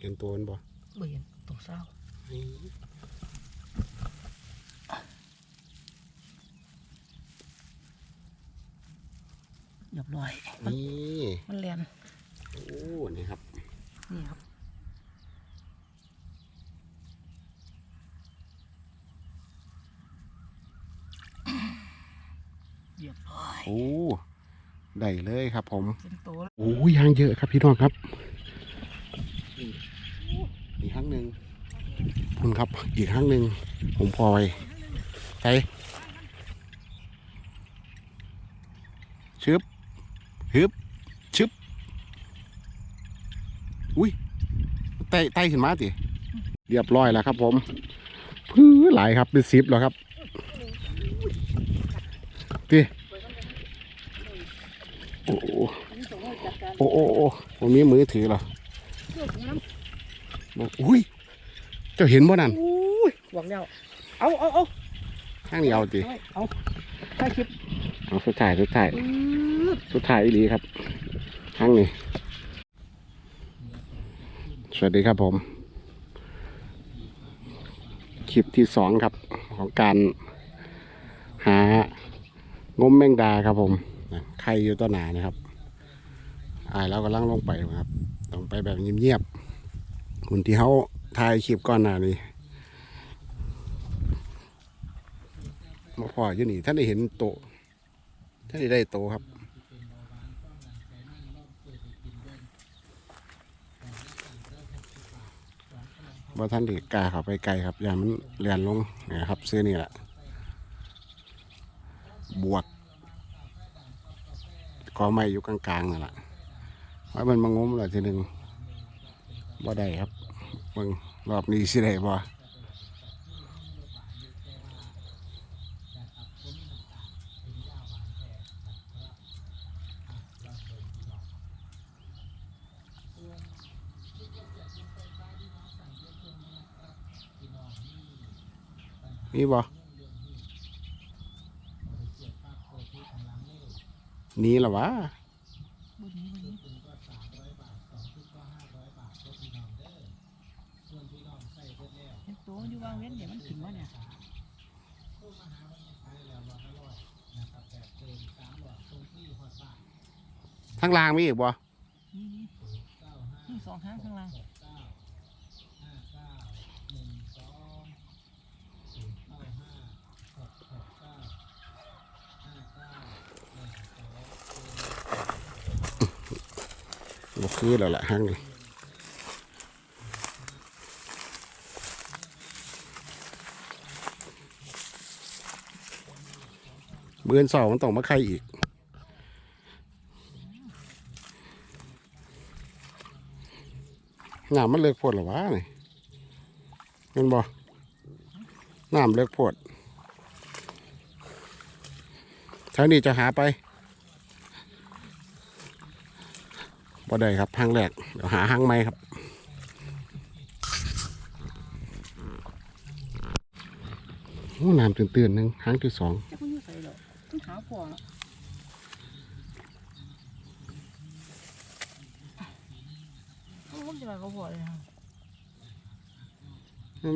เห็นตัวมันบ่บ่เห็นตรงเศร้านี่เรียบร้อยมันนี่มันเรียนโอ้นี่ครับ นี่ครับเรียบร้อยโอ้ได้เลยครับผมเป็นตัวแล้วโอ้ยยางเยอะครับพี่น้องครับอีกครั้งหนึ่ง คุณครับ อีกครั้งหนึ่งผมพลอยใช่ชึบฮึบชึบอุ้ยไต่ไต่ขึ้นมาติเรียบร้อยแล้วครับ ผมพื้อหลายครับเป็นสิบแล้วครับติโอ้โหนี่ตัวเราจัดการโอ้โอ้โอ้ผมมีมือถือเหรออุ้ย จ้าเห็นบ่นั่นำอุ้ยหวังแล้วเอาเอาเอาข้างนี้เอาดิเอาเอาถ่ายคลิปเอาสุดท้ายสุดท้ายอืดสุดท้ายอีหลีครับข้างนี้ สวัสดีครับผม คลิปที่สองครับของการหางมแมงดาครับผมนะใครอยู่ต้นหนานะครับอายแล้วก็ลังลงไปครับต้องไปแบบเงียบๆคุณที่เขา ถ่ายคลิปก่อนหน้านี้มาพออยู่นี่ ท่านได้เห็นโต ท่านได้ได้โตครับ ว่าท่านเด็กาเขาไปไกลครับ อย่ามันเลียนลงนี่ยครับซื้อนี่แหละ บวกกอไม้อยู่กลางๆนั่นแหละไว้มันมางมเลยทีหนึ่งบ่ได้ครับ เบิ่งรอบนี้สิได้บ่มีบ่นี่หรอวะ บุญนี้บุญนี้เห็นตัวอยู่วางเว้นเดี๋ยวมันขึ้นมาเนี่ย ทั้งล่างมีอีกบ่นี่นี่นี่สองข้างข้างล่างบ่คือแล้วล่ะห้างนี้เบือนสองมันต้องมาใครอีก น้ำมันเลิกโพดหรอวะนี่เห็นบ่น้ำเลิกโพดเท่านี้จะหาไปบ่ได้ครับหางแรกเดี๋ยวหาหางใหม่ครับโอ้น้ำตื่นๆหนึ่งหางที่สอง จะมันอยู่ใส่หรอต้องหาพอแล้วโอ้ผม จะมาเขาพอเลยครับ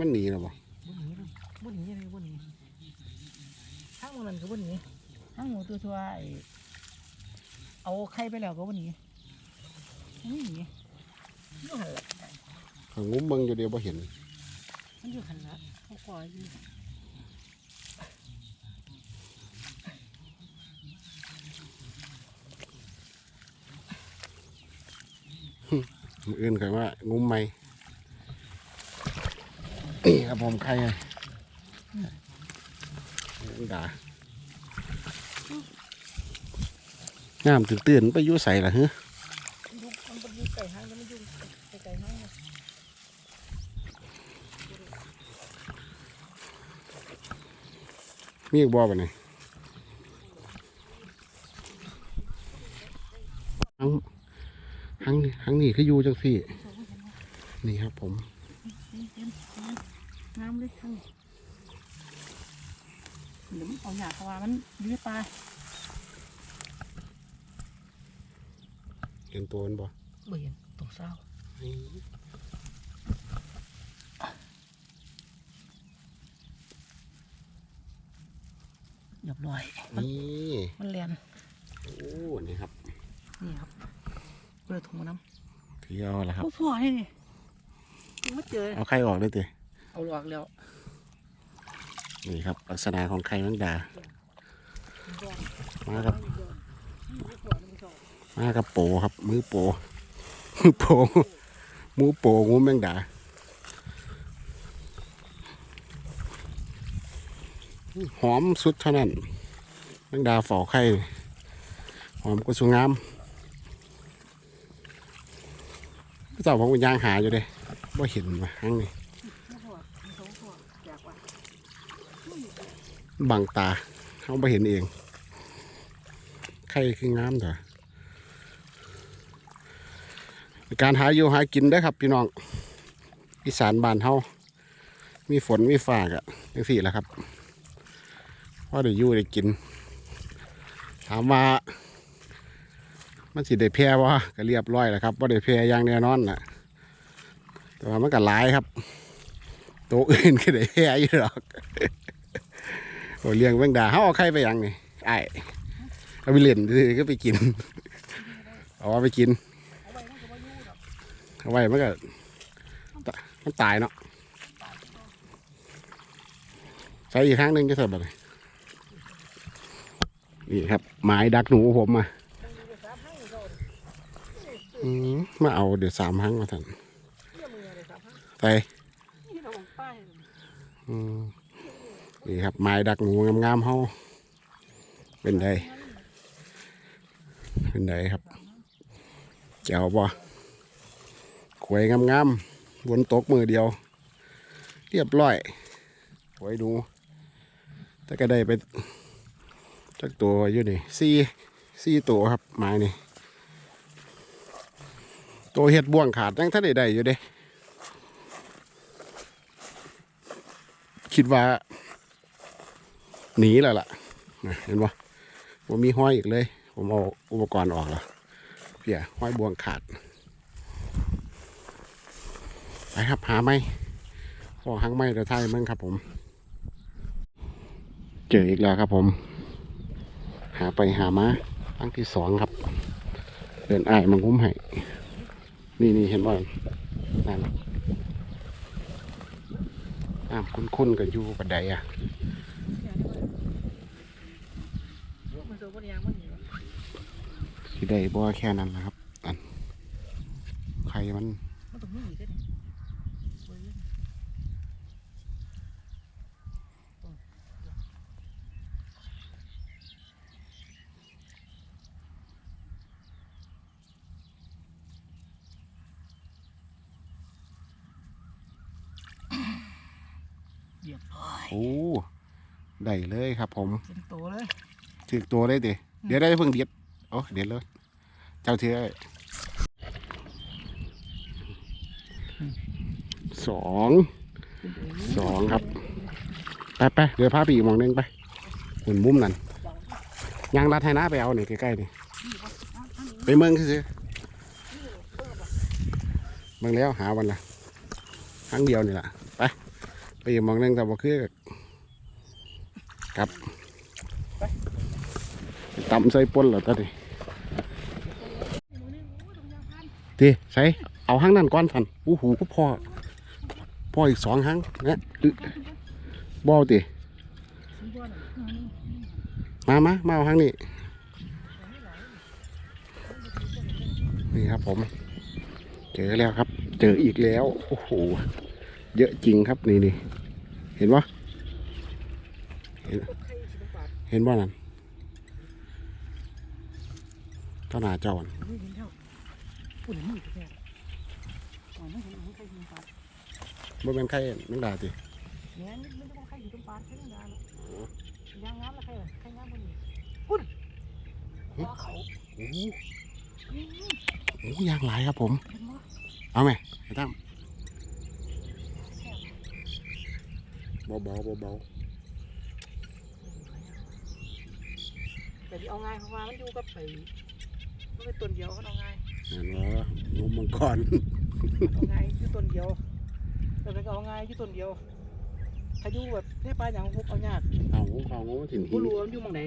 มันหนีแล้วบ่บุญนี้บุญนี้เลยบุญนี้ทั้งหมดนั้นก็บุญนี้ทั้งหมดตัวทัวไอเอาไข่ไปแล้วก็บุญนี้ไม่หนีอยู่หันละข้างงุ้มเบิ่งอยู่เดียวบ่เห็น มันอยู่หันละเขาคอยอยู่ มื อื่นเคยว่างุ้มไหมนี่ครับผมใครไงด่างามตื่นตื่นไปยุ่ใส่ละเฮ้ยมีอีกบ่อไปไหน งหังนี่คืออยู่จังสี่นี่ครับผมน้ำเลยทั้งเดี๋มันเอาหยาดเขาว่ามันยืดไปเห็นตัวมันบ่บ่เห็นตัวเศร้าหยบลอย นี่ มันเรียนโอ้ นี่ครับ นี่ครับ เปิดถุงมาน้เที่ยวแล้วำครับโอ้พ่อนี่นี่ยังไม่เจอ เอาไข่ออกเลยติเอาหลอกแล้ว นี่ครับลักษณะของไข่แมงดา มาครับ มากับโปครับ มือโปมือโปมือโปงูแมงดาหอมสุดเท่านั้นแมงดาฝ่อไข่หอมก็สวยงาม พี่เจ้าผมก็ย่างหาอยู่เลยว่เห็นมาครั้งนี้บังตาเขาไม่เห็นเองไข่คืองามเถอะการหาอยู่หากินได้ครับพี่น้องอีสานบ้านเฮามีฝนมีฝากอะจังสี่แหละครับว่าได้อยู่ได้กิน ถามว่า มันสิได้แพร่ว่าก็เรียบร้อยแล้วครับว่าได้แพร่อย่างแน่นอนนะแต่ว่ามันก็หลายครับ ตัวอื่นก็ได้แพร่อยู่หรอกโอ้เลี้ยงแมงดาเขาเอาไข่ไปยังนี่ไอ้เอาไปเล่นซื้อก็ไปกินเอาไปกินเอาไว้มันก็ตะมันตายเนาะใส่อีกครั้งหนึ่งจะเสร็จเลยนี่ครับไม้ดักหนูผมมาอื มาเอาเดี๋ยวสามครั้งมาทันใส่นี่เราของป้ายอืมนี่ครับไม้ดักหนูงามๆเฮาเป็นไดเป็นไดครับเจ้าบ่ขวยงามๆวนตกมือเดียว เรียบร้อยขวยดูแต่ก็ได้ไปจักตัวอยู่นี่สี่สี่ตัวครับไม้นี่ ตัวเห็ดบ่วงขาดยังถ้าได้ได้อยู่เด้คิดว่า หนีแล้วล่ะเห็นปะผมมีห้อยอีกเลย ผมเอาอุปกรณ์ออกแล้วเพี่ยห้อยบ่วงขาด ไปครับหาไหมพอหางไหมเดี๋ยวท้ายมึงครับผม เจออีกแล้วครับผม หาไปหามาครั้งที่สองครับ เดินอ้ายมังคุ้มให้ นี่นี่เห็นว่านั่นน้ำคุ้นๆกับอยู่บันไดอะมันโดนบนยางมันอยู่สิได้บ่แค่นั้นนะครับอันใครมัน มันต้องมีอีกได้เนี่ยเบิ่งเลยเรียบร้อยโอ้ได้เลยครับผมเป็นโตเลยถือตัวเลยดิเดี๋ยวได้เพิ่งเด็ดโอ้เด็ดเลย เจ้าเถือสองสองครับไปไปเดี๋ยวพาไปอีกหมองหนึงไปหมุนมุมนั่นยางรัดไทยนะไปเอาเนี่ยใกล้ๆนี่ไปเมืองคือเมืองแล้วหาวันละครั้งเดียวนี่แหละ ไปอีกหมองหนึงแต่บ่คือครับตำใส่ปนเหรอตาดิตีใส่เอาห้างนั่นก้อนสันอู้หูก็พอพออีกสองห้างนะบเอาติมามามาเอาห้างนี้นี่ครับผม เจอแล้วครับ เจออีกแล้ว โอ้โห เยอะจริงครับนี่นี่เห็นปะเห็นเห็นว่านั่นต้นหนาเจ้าน่ะไม่เห็นเท่าปุ่นมือแค่อ๋อไม่เห็นมันใครยิงปลาบ่เป็นใครนังด่าติเนี่ยนี่มันจะมาใครอยู่ตรงปลาใครยังดาเลยยางงามแล้วใครล่ะใครงามบนนี้ปุ่นหัวเขาโอ้โหอืมโอ้โหยางหลายครับผมเห็นบ่เอาไหมไอ้ตั้ม เบาเบาเบาเบาแต่ที่เอาง่ายเพราะว่ามันอยู่กับไปมันเป็นต้นเดียวมันเอาง่ายเห็นว่านมมังกรเอาง่ายอยู่ต้นเดียวแต่เป็นก็เอาง่ายอยู่ต้นเดียวถ้าอยู่แบบในป่าอย่างพวกเอายากเอาเขางงถึงบ่ที่รู้ว่ามันอยู่หม่องใด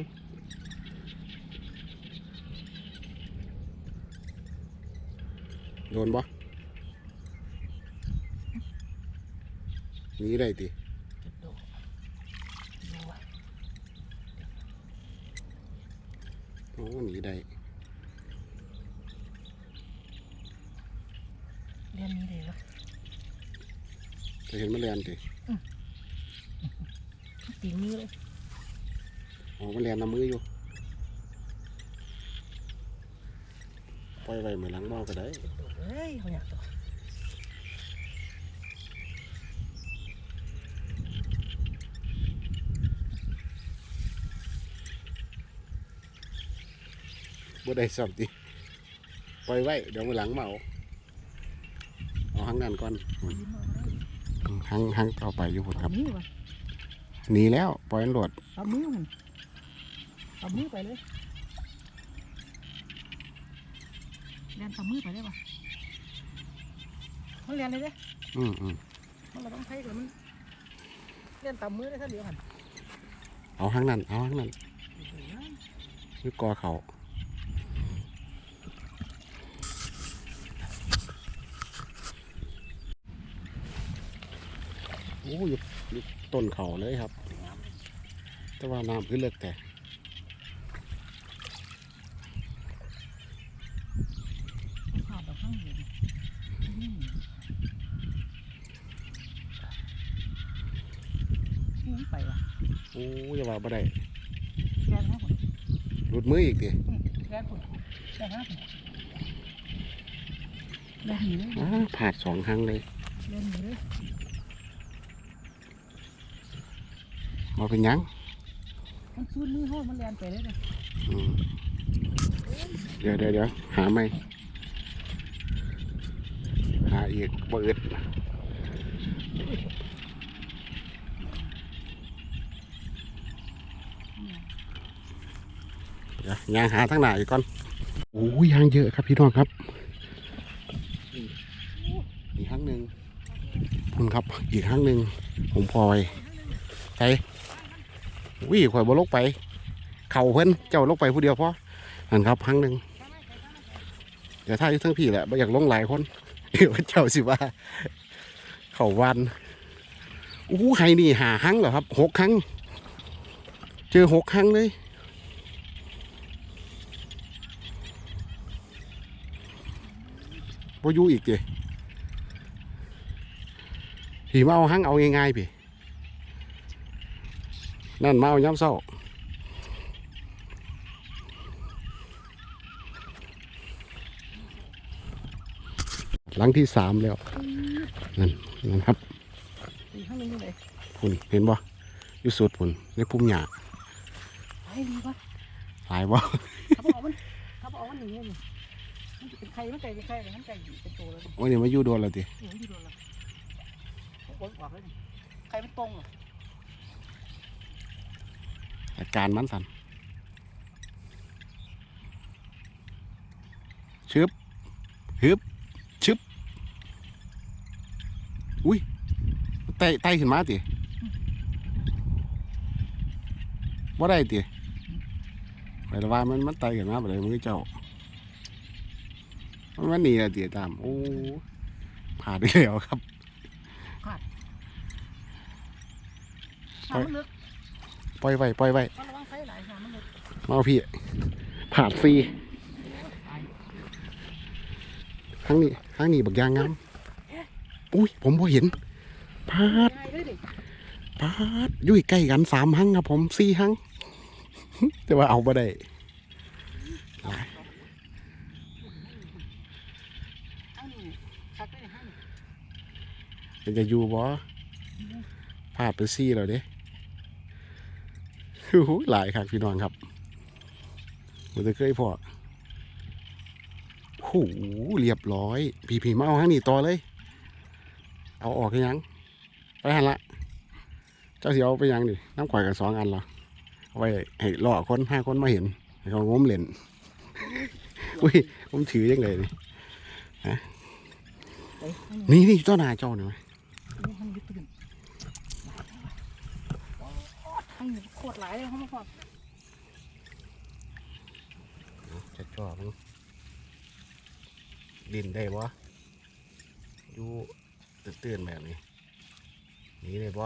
โดนบ่หนีได้ติ จุดโดดดูว่า โอ้หนีได้เรียนนี้เลยวะจะเห็นมันเรียนติตีมือเลยโอ้มันเรียนน้ำมืออยู่ปล่อยไว้เหมือนหลังเมาก็ได้จุดโดดเอ้ยเขาอยากตัว บ่ได้สอบติปล่อยไว้เดี๋ยวมือหลังเมาเอาหังนั่นก่อนยืมมาได้อืมหังหังต่อไปอยู่พุ่นครับเอามือวะหนีแล้วปล่อยมันโหลดเอามือมันเอามือไปเลยเรียนตามมือไปได้ปะมันเรียนเลยเด้อืมอืมมันเราต้องใช้กับมันเรียนตามมือได้ถ้าเดียวหันเอาหังนั่นเอาหังนั่นคือกอเขาโอ้ยอยู่ต้นเขาเลยครับ แต่ว่าน้ำคือเลิกแต่ไปว่ะโอ้ยอย่าว่าบ่ได้แรงนะผมหลุดมืออีกดิแรงผมแรงนะผมแรงหนีเลยอ้าผาดสองครั้งเลยแรงหนีเลย มาเป็นหยังมันซูนมือห้องมันแรงไปเลยเลยอืมเดี๋ยวเดี๋ยวเดี๋ยวหาไม่หาอีกบ่อึดเดี๋ยวยางหาทั้งหน้าอีกก่อนโอ้ยยางเยอะครับพี่น้องครับอีกครั้งหนึ่งคุณครับอีกครั้งหนึ่งผมพอไว้ ใช่วิ่ข่อยบ่ลกไป เข่าเพิ่นเจ้าลกไปผู้เดียวพอนั่นครับครั้งหนึ่งเดี๋ยวถ้าอยู่ทั้งพี่แหละบ่อยากลงหลายคนเดี๋ยวเจ้าสิว่า เข่าวันอู้ไห้นี่หาครั้งเหรอครับหกครั้ง เจอหกครั้งเลยบ่อยู่อีกเด้พี่มาเอาหังเอาง่ายๆพี่ นั่นมาเอาย้ำเศร้าหลังที่สามแล้ว นั่นนั่นครับอีกข้างหนึงยังไงพุ่นเห็นบ่อยู่สุดพุ่นในพุ่มหญ้าไอ้ดีวะหลายบ่เขาบอกมันเขาบอกมันหนีนี่มันจะเป็นใครมันไก่เป็นใครแต่มันไก่อยู่เป็นตัวเลยโอ้ยนี่มาอยู่โดนแล้วติหนีที่โดนแล้วเขาบอกออกเลยนี่ใครมันตรงเหร อจัดการมันสันชึบฮึบชึบอุ้ยไต่ไต่ขึ้นมาติว่าได้ติไปละว่ามันมันไต่ขึ้นมาไปเลยมึงเจ้ามันมันหนีอะติตามโอ้ผ่านไปแล้วครับหามันลึก ปล่อยไว้ปล่อยไว้มันระวังไฟหลายหามันลึกมาเอาพี่ผ่านฟรีตายทั้งนี้ทั้งนี้บักยางงามอุ้ยผมพอเห็นพาดง่ายเลยดิพาดอยู่ใกล้กันสามหังครับผมสี่หังแต่ว่าเอาบ่ได้หลายห้างนี่คักได้ห้างนี่เป็นจะอยู่บ่พลาดไปซี่แล้วเด้โอ้โหหลายครับพี่น้องครับมันจะเคยพอโอ้โหเรียบร้อยพี่พี่มาเอาหังนี่ต่อเลย เอาออกให้ยัง ไปหันละ เจ้าสิเอาไปยังดิน้ำข่อยกับสองอันเหรอเอาไว้ให้ล่อคนห้าคนมาเห็นให้เขาง้มเล่นอุ้ยผมถือยังไงนี่นี่นี่นี่ต้นนาเจ้าหน่อยห้างยึดตื่น มันโคตรหลายเลยเขามาขอดจะชอบดินได้บ่อยู่ตื่นๆแบบนี้นีได้บ่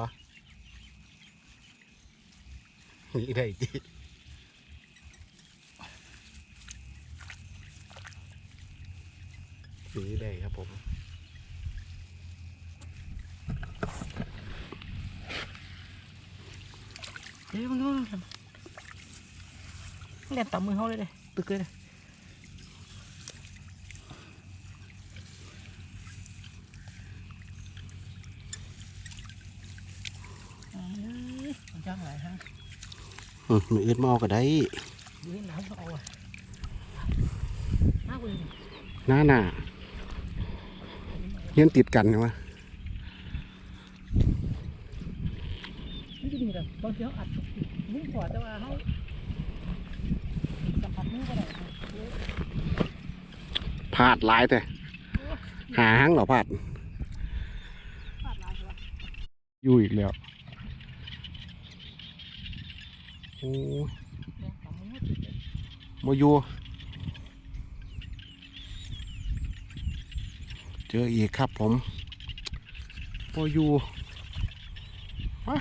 หนีได้จีหนีได้ครับผม เดี๋ยวมันก็มันเล่นต่ำมือเขาเลยเลยตึกเลยเลยอ่าเอ้ยมันจังหลายฮะอืมมืออื่นมาเอาก็ได้ดูให้น้ำเขาเอาอะน่าเบื่อหน้าหน้าเฮียนติดกันใช่ไหมนี่ก็ดีเลยบางทีเขาอัดนิ่งกว่าแต่ว่าเขาสัมผัสมือก็ได้นะ พลาดหลายแต่หาหังเหรอพลาด อยู่อีกแล้วโอ้ยมายโมอยู่เจออีกครับผมโมอยู่วะ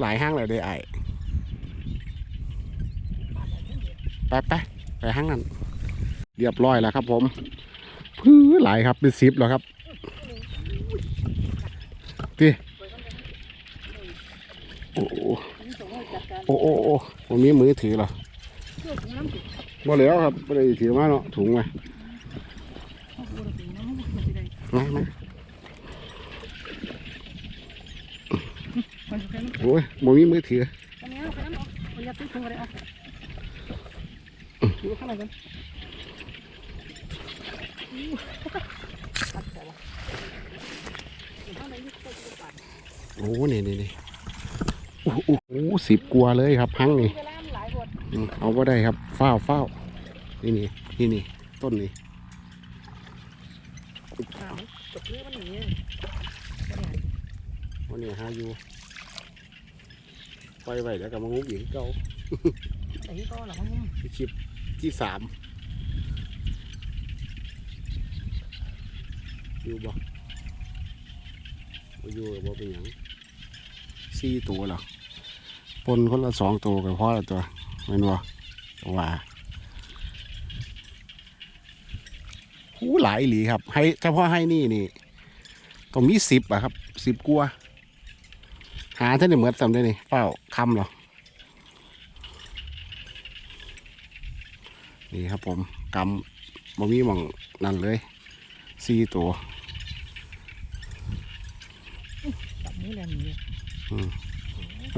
หลายห้างเลยได้ไอายพลาดหลายเรื่องเดียวไปไปไปห้างนั้น เรียบร้อยแล้วครับ ผมพื้อหลายครับเป็นสิบแล้วครับตีโอ้โหโอ้โอ้โอ้ผมมีมือถือเหรอบ่แล้วครับบ่ได้ถือมาเนาะถุงมาเขาพูดถึงมันจะไม่ไม่มันะโอ้ยบ่มีมือถือ โคตรจะปัดโอ้นี่นี่นี่โอ้โหโอ้โหสิบกว่าเลยครับพังนี่เวลามันหลายคนอืมเอาบ่ได้ครับฟ้าวฟ้าวนี่นี่นี่นี่ต้นนี่ถามจบเรื่องมันอย่างนี้วันนี้หาอยู่ปล่อยไว้แล้วก็มางุบอีกเก่าแต่ที่ก็หลังมันคลิปที่สาม อยู่บ่บ่อยู่กับบ่เป็นหยังสี่ตัวหรอปนคนละสองตัวกับพ่อละตัวแม่นบ่ว่าหูหลายหลีครับ ให้เฉพาะให้นี่นี่ต้องมีสิบอะครับสิบกว่าหาท่านได้เหมือนสำได้นี่เฝ้าคำหรอนี่ครับผมกำบ่มีหมองนั่นเลยสี่ตัว จับ นี้แหละนี่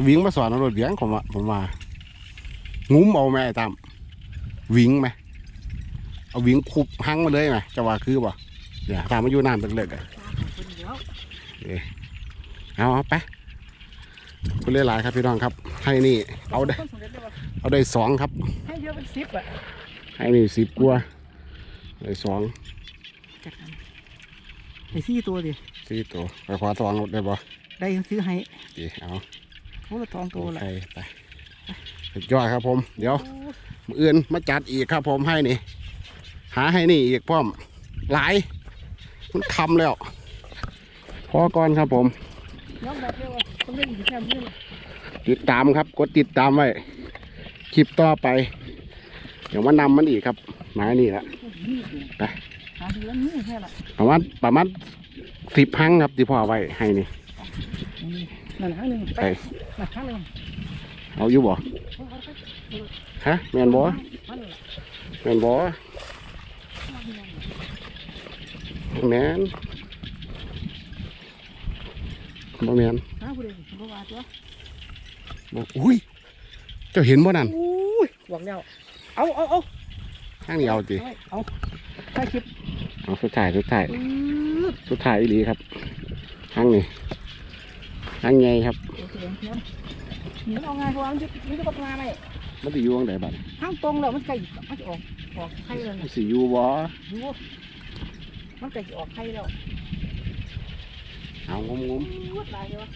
วิ่งมาสอนเอารถเบียงผมว่าผมว่างุ้มเอาไหมไอ้ตามวิ่งไหมเอาวิ่งคุบหังมาเลยไหมจะว่าคือบ่เนี่ยตามมาอยู่น้ำเลิกๆอะตาของคนเดียวเอาเอาไปคุณเล่หลายครับพี่น้องครับ ให้นี่ เอาได้คนสำเร็จได้ปะเอาได้สองครับ ให้เยอะเป็นสิบอะให้นี่สิบกว่าได้สองจัดการไอ้สี่ตัวดิสี่ตัวไปขวาสองได้บ่ ได้ซื้อให้ดีเอาเขาละทองตัวโอละเคไปสุดยอดครับผม เดี๋ยวมืออื่นมาจัดอีกครับผมให้นี่ หาให้นี่อีกพร้อม หลายมันคำแล้วพอก่อนครับผมน้องแบบเดียวอะต้องเล่นอยู่แค่นี้เลยติดตามครับ กดติดตามไว้ คลิปต่อไป เดี๋ยวมานำมันอีกครับหมายนี่ละนี่เนี่ยไปหาดูแล้วนี่แค่ละประมาณประมาณสิบพังครับที่พ่อไว้ให้นี่ นี่นั่นครั้งหนึ่งไปไปนั่นครั้งหนึ่งเอาอยู่บ่เอาเอาไปฮะแมนบ่มันเลยแมนบ่แมนบ่แมนหาผู้ใดบ่ว่าตัวบ่อุ้ยเจ้าเห็นบ่นั่นอุ้ยหวังแล้วเอาเอาเอาข้างนี้เอาจิเอาเอาใช่คลิปเอาสุดท้ายสุดท้ายปื๊ดสุดท้ายอีหลีครับข้างนี้ ข้างไงครับโอเคเดี๋ยวนี่มันเอาไงเพราะว่ามันจะมันจะตกงานไหมมันจะอยู่ตรงไหนบัดทางตรงแล้วมันไก่มันจะออกออกไข่แล้วมันะนสิอยู่บ่ดูมันไก่จะออกไข่แล้วเอางมงมปื๊ดหลายเลยวะ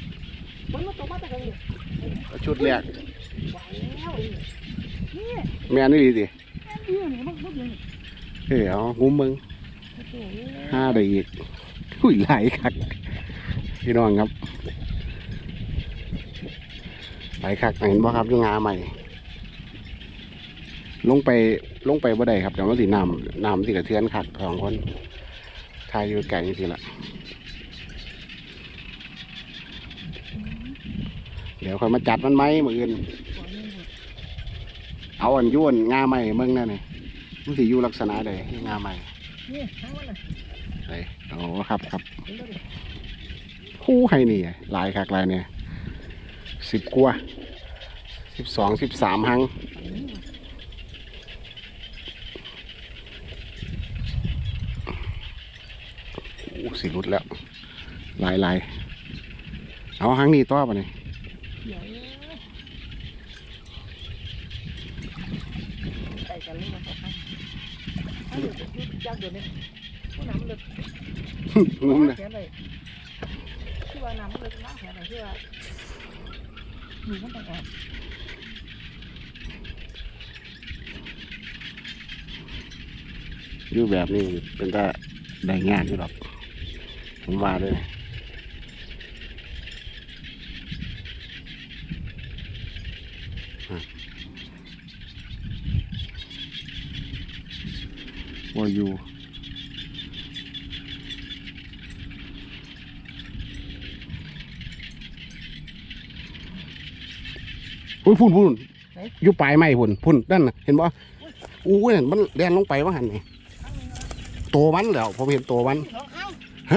มันมาตกมาแต่กันเลยชุดแรกไหวแล้วนี่แม่นี่ดีสิแม่นดีนี่มันมันเดียวนี่เฮ้ยเอางุ้มมึงโอ้โหห้าได้อีกอุ้ยหลายคักพี่น้องครับห ลายคักเห็นบ่ครับยูงาใหม่ ลงไปลงไปบ่ได้ครับเดี๋ยวมันสิน้ำน้ำสิกระเทือนขัดสองคนทายอยู่ไกลสิละเดี๋ยวค่อยมาจัดมันไหมมืออื่นเอาอันย้วนงาใหม่เมืองนั่นนี่มันสิอยู่ลักษณะใดงาใหม่นี่ทั้งวันเลยโอ้ครับครับคู่ให้นี่หลายคักหลายเนี่ย สิบกว่าสิบสองสิบสามหังอันนี้ว่ะโอ้สิรุดแล้ว หลายหลายเอาหังนี้ต่อปะนี่เดี๋ยวใส่กันเลยมันก็ให้ให้อยู่อยู่ยากเดี๋ยวนี้ผู้น้ำมันเลยงุ้มเลยแขนเลยที่ว่าน้ำมันเลยน้ำแขนเลยที่ว่า หนูมันต้องออกอยู่แบบนี้เป็นตาได้งานอยู่หรอก ผมว่าเลยว่าอยู่ พุ่นพุ่นพุ่นอยู่ปลายไม้พุ่นพุ่นนั่นน่ะเห็นบ่อู้ยนั่นมันแดนลงไปว่าหันนี่โตวมันแล้วผมเห็นโตวมันสองข้า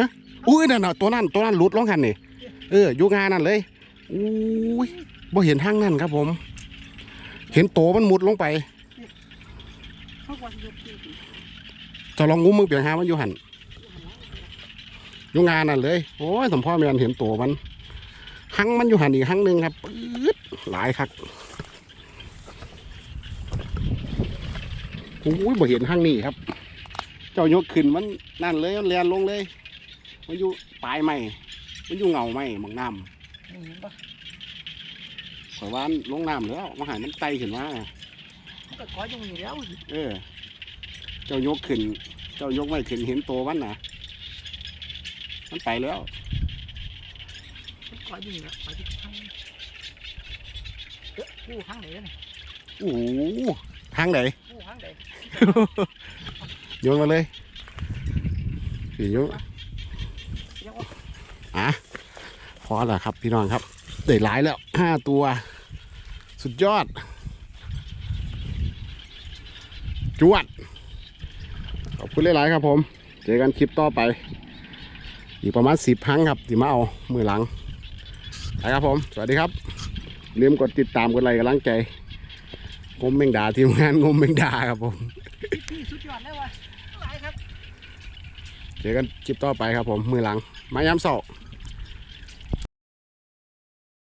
งอุ้ยนั่นน่ะตัวนั้นตัวนั้นหลุดลงหันนี่เอออยู่งานนั่นเลยอุ้ยบ่เห็นทางนั่นครับผม เห็นโตวมันมุดลงไปเขาวันหยุดที่จะลองงุ้มมือเปลี่ยนหามันอยู่หันอยู่งานนั่นเลย โอ้ยสมพ่อแมนเห็นโตวมันหังมันอยู่หันอีกหังหนึ่งครับปื๊ด หลายคักอุ้ยบ่เห็นหังนี่ครับ เจ้ายกขึ้นมันนั่นเลยมันเลียนลงเลย มันอยู่ปลายไม้มันอยู่เงาไม้หมองน้ำนี่เห็นปะข่อยว่ามันลงน้ำแล้วมาหายมันไตขึ้นมามันก็ก้อยอยู่นี่แล้ว เออ เจ้ายกขึ้น เจ้ายกไม่ขึ้นเห็นตัวมันนะมันไปแล้วมันก้อยอยู่นี่แล้วก้อยที่ข้างเอ๊ะ กูข้างไหนเนี่ยโอ้โหทางไหน กูข้างไหนโยนมาเลยสีโยนยังว่าอะพอแล้วครับพี่น้องครับได้หลายแล้วห้าตัว สุดยอด จวด ขอบคุณหลายๆครับผม เจอกันคลิปต่อไป อีกประมาณสิบครั้งครับที่มาเอา มือหลังไปครับผม สวัสดีครับ ลืมกดติดตามกดไลค์กำลังใจงมแมงดาทีมงานงมแมงดาครับผมพี่สุดยอดเลยว่ะหลายครับ เจอกันคลิปต่อไปครับผมมือหลัง มายามเสาร์ม